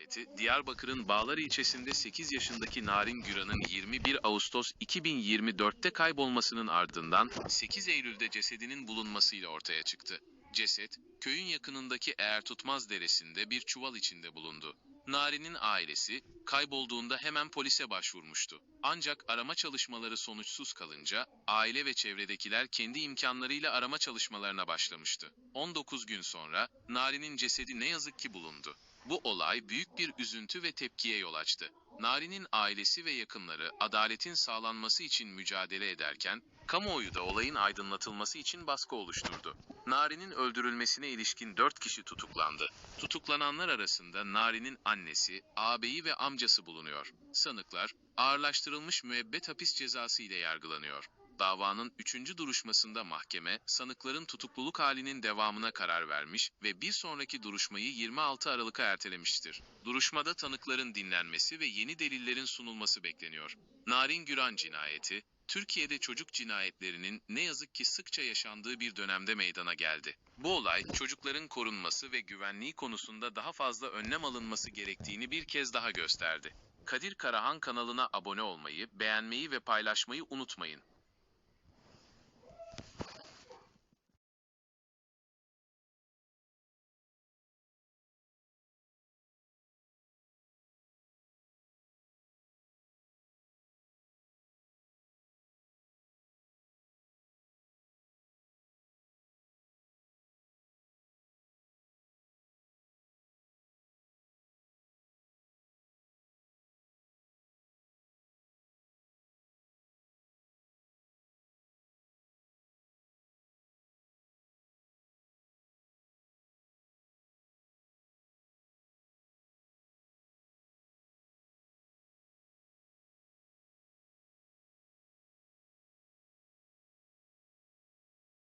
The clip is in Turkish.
cinayeti, Diyarbakır'ın Bağlar ilçesinde 8 yaşındaki Narin Güran'ın 21 Ağustos 2024'te kaybolmasının ardından 8 Eylül'de cesedinin bulunmasıyla ortaya çıktı. Ceset, köyün yakınındaki Eğer Tutmaz Deresi'nde bir çuval içinde bulundu. Narin'in ailesi kaybolduğunda hemen polise başvurmuştu. Ancak arama çalışmaları sonuçsuz kalınca aile ve çevredekiler kendi imkanlarıyla arama çalışmalarına başlamıştı. 19 gün sonra Narin'in cesedi ne yazık ki bulundu. Bu olay büyük bir üzüntü ve tepkiye yol açtı. Narin'in ailesi ve yakınları adaletin sağlanması için mücadele ederken, kamuoyu da olayın aydınlatılması için baskı oluşturdu. Narin'in öldürülmesine ilişkin 4 kişi tutuklandı. Tutuklananlar arasında Narin'in annesi, ağabeyi ve amcası bulunuyor. Sanıklar, ağırlaştırılmış müebbet hapis cezası ile yargılanıyor. Davanın 3. duruşmasında mahkeme, sanıkların tutukluluk halinin devamına karar vermiş ve bir sonraki duruşmayı 26 Aralık'a ertelemiştir. Duruşmada tanıkların dinlenmesi ve yeni delillerin sunulması bekleniyor. Narin Güran cinayeti, Türkiye'de çocuk cinayetlerinin ne yazık ki sıkça yaşandığı bir dönemde meydana geldi. Bu olay, çocukların korunması ve güvenliği konusunda daha fazla önlem alınması gerektiğini bir kez daha gösterdi. Kadir Karahan kanalına abone olmayı, beğenmeyi ve paylaşmayı unutmayın.